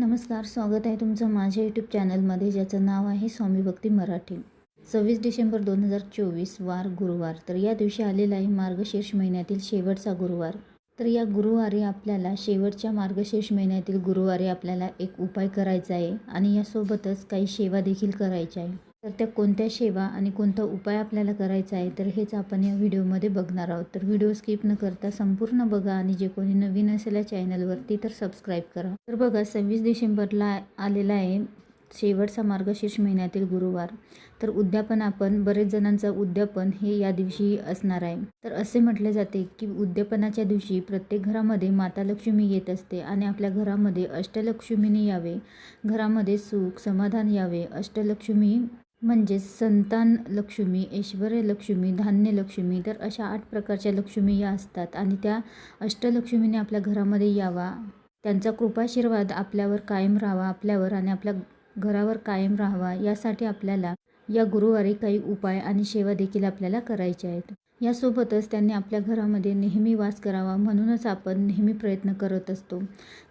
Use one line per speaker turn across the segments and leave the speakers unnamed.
नमस्कार स्वागत आहे तुमचं माझ्या यूट्यूब चॅनलमध्ये ज्याचं नाव आहे स्वामी भक्ती मराठी. सव्वीस डिसेंबर दोन हजार चोवीस वार गुरुवार. तर या दिवशी आलेला आहे मार्गशीर्ष महिन्यातील शेवटचा गुरुवार. तर या गुरुवारी आपल्याला शेवटच्या मार्गशीर्ष महिन्यातील गुरुवारी आपल्याला एक उपाय करायचा आहे. आणि यासोबतच काही सेवा देखील करायच्या आहे. तर त्या कोणत्या सेवा आणि कोणता उपाय आपल्याला करायचा आहे तर हेच आपण या व्हिडिओमध्ये बघणार आहोत. तर व्हिडिओ स्किप न करता संपूर्ण बघा आणि जे कोणी नवीन असेल या चॅनलवरती तर सबस्क्राईब करा. तर बघा सव्वीस डिसेंबरला आलेला आहे शेवटचा मार्गशीर्ष महिन्यातील गुरुवार. तर उद्यापन आपण बरेच जणांचं उद्यापन हे या दिवशी असणार आहे. तर असे म्हटले जाते की उद्यापनाच्या दिवशी प्रत्येक घरामध्ये माता लक्ष्मी येत असते आणि आपल्या घरामध्ये अष्टलक्ष्मीने यावे. घरामध्ये सुख समाधान यावे. अष्टलक्ष्मी म्हणजेच संतान लक्ष्मी ऐश्वर लक्ष्मी धान्य लक्ष्मी तर अशा आठ प्रकारच्या लक्ष्मी या असतात. आणि त्या अष्टलक्ष्मीने आपल्या घरामध्ये यावा. त्यांचा कृपाशीर्वाद आपल्यावर कायम राहावा आपल्यावर आणि आपल्या घरावर कायम राहावा यासाठी आपल्याला या गुरुवारी काही उपाय आणि सेवा देखील आपल्याला करायच्या आहेत. यासोबतच त्यांनी आपल्या घरामध्ये नेहमी वास करावा म्हणूनच आपण नेहमी प्रयत्न करत असतो.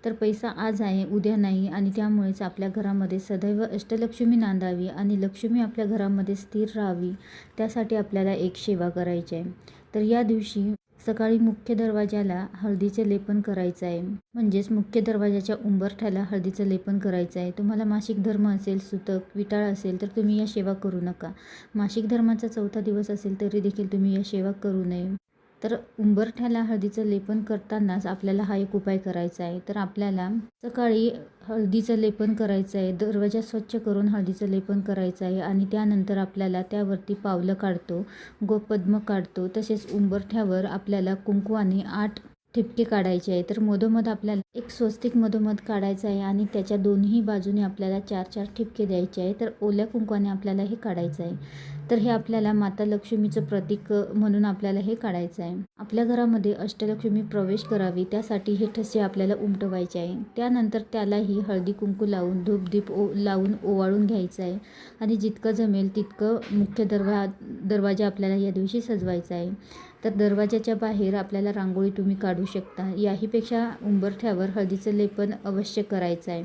तर पैसा आज आहे उद्या नाही आणि त्यामुळेच आपल्या घरामध्ये सदैव अष्टलक्ष्मी नांदावी आणि लक्ष्मी आपल्या घरामध्ये स्थिर राहावी. त्यासाठी आपल्याला एक सेवा करायची आहे. तर या दिवशी सकाळी मुख्य दरवाजाला हळदीचं लेपन करायचं आहे. म्हणजेच मुख्य दरवाजाच्या उंबरठ्याला हळदीचं लेपन करायचं आहे. तुम्हाला मासिक धर्म असेल सुतक विटाळ असेल तर तुम्ही या सेवा करू नका. मासिक धर्माचा चौथा दिवस असेल तरी देखील तुम्ही या सेवा करू नये. तर उंबरठ्याला हळदीचं लेपन करतानाच आपल्याला हा एक उपाय करायचा आहे. तर आपल्याला सकाळी हळदीचं लेपन करायचं आहे. दरवाजा स्वच्छ करून हळदीचं लेपन करायचं आहे आणि त्यानंतर आपल्याला त्यावरती पावलं काढतो गोपद्म काढतो. तसेच उंबरठ्यावर आपल्याला कुंकवाने आठ ठिपके काढायचे आहे. तर मधोमध आपल्याला एक स्वस्तिक मधोमध काढायचं आहे आणि त्याच्या दोन्ही बाजूने आपल्याला चार चार ठिपके द्यायचे आहे तर ओल्या कुंकवाने आपल्याला हे काढायचं आहे. तर हे आपल्याला माता लक्ष्मीचं प्रतीक म्हणून आपल्याला हे काढायचं आहे. आपल्या घरामध्ये अष्टलक्ष्मी प्रवेश करावी त्यासाठी हे ठसे आपल्याला उमटवायचे आहे. त्यानंतर त्यालाही हळदी कुंकू लावून धूप दीप ओ लावून ओवाळून घ्यायचं आहे. आणि जितकं जमेल तितकं मुख्य दरवा दरवाजा आपल्याला या दिवशी सजवायचा आहे. तर दरवाजाच्या बाहेर आपल्याला रांगोळी तुम्ही काढू शकता. याहीपेक्षा उंबरठ्यावर हळदीचं लेपन अवश्य करायचं आहे.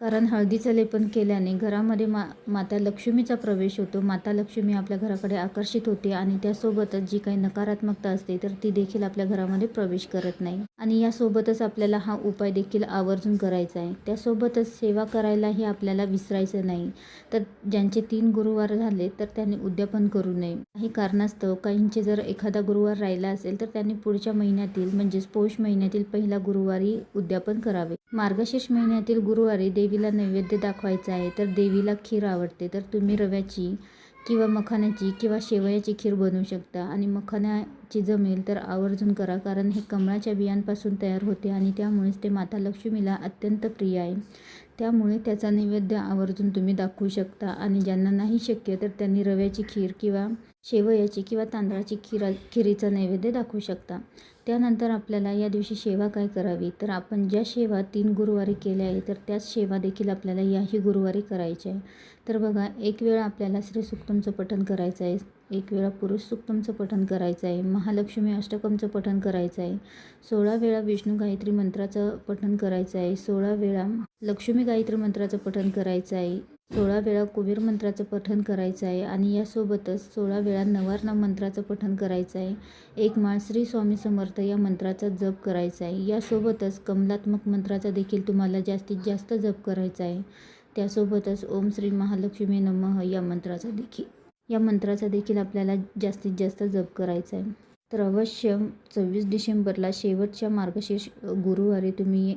कारण हळदीचं लेपन केल्याने घरामध्ये मा माता लक्ष्मीचा प्रवेश होतो. माता लक्ष्मी आपल्या घराकडे आकर्षित होते आणि त्यासोबतच जी काही नकारात्मकता असते तर ती देखील आपल्या घरामध्ये प्रवेश करत नाही. आणि यासोबतच आपल्याला हा उपाय देखील आवर्जून करायचा आहे. त्यासोबतच सेवा करायलाही आपल्याला विसरायचं नाही. तर ज्यांचे तीन गुरुवार झाले तर त्यांनी उद्यापन करू नये. काही कारणास्तव काहींचे जर एखादा गुरुवार राहिला असेल तर त्यांनी पुढच्या महिन्यातील म्हणजेच पौष महिन्यातील पहिला गुरुवारी उद्यापन करावे. मार्गशीर्ष महिन्यातील गुरुवारी देवीला नैवेद्य दाखवायचा आहे तर देवीला खीर आवडते. तर तुम्ही रव्याची किंवा मखाण्याची किंवा शेवयाची खीर बनवू शकता. आणि मखाण्याची जमेल तर आवर्जून करा कारण हे कमळाच्या बियांपासून तयार होते आणि त्यामुळेच ते माता लक्ष्मीला अत्यंत प्रिय आहे. त्यामुळे त्याचा नैवेद्य आवर्जून तुम्ही दाखवू शकता. आणि ज्यांना नाही शक्य तर त्यांनी रव्याची खीर किंवा शेवयाची किंवा तांदळाची खिरा खिरीचा नैवेद्य दाखवू शकता. त्यानंतर आपल्याला या दिवशी सेवा काय करावी? तर आपण ज्या सेवा तीन गुरुवारी केल्या आहे तर त्याच सेवा देखील आपल्याला याही गुरुवारी करायच्या आहे तर बघा एक वेळा आपल्याला श्री सुक्तमचं पठण करायचं आहे. एक वेळा पुरुष सुक्तमचं पठण करायचं आहे. महालक्ष्मी अष्टकमचं पठण करायचं आहे. सोळा वेळा विष्णू गायत्री मंत्राचं पठण करायचं आहे. सोळा वेळा लक्ष्मी गायत्री मंत्राचं पठण करायचं आहे. सोळा वेळा कुबेर मंत्राचं पठण करायचं आहे आणि यासोबतच सोळा वेळा नवारनाम मंत्राचं पठण करायचं आहे. एक माळ श्री स्वामी समर्थ या मंत्राचा जप करायचा आहे. यासोबतच कमलात्मक मंत्राचा देखील तुम्हाला जास्तीत जास्त जप करायचा आहे. त्यासोबतच ओम श्री महालक्ष्मी नमः या मंत्राचा देखील या मंत्राचा देखील आपल्याला जास्तीत जास्त जप करायचा आहे. तर अवश्य सव्वीस डिसेंबरला शेवटच्या मार्गशीर्ष गुरुवारी तुम्ही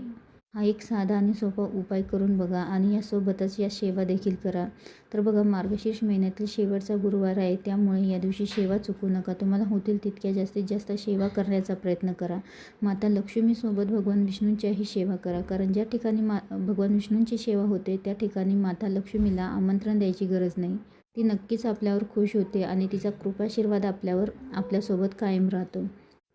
हा एक साधा आणि सोपा उपाय करून बघा आणि यासोबतच या सेवा देखील करा. तर बघा मार्गशीर्ष महिन्यातील शेवटचा गुरुवार आहे त्यामुळे या दिवशी सेवा चुकू नका. तुम्हाला होतील तितक्या जास्तीत जास्त सेवा करण्याचा प्रयत्न करा. माता लक्ष्मीसोबत भगवान विष्णूंच्याही सेवा करा. कारण ज्या ठिकाणी मा भगवान विष्णूंची सेवा होते त्या ठिकाणी माता लक्ष्मीला आमंत्रण द्यायची गरज नाही. ती नक्कीच आपल्यावर खुश होते आणि तिचा कृपाशीर्वाद आपल्यावर आपल्यासोबत कायम राहतो.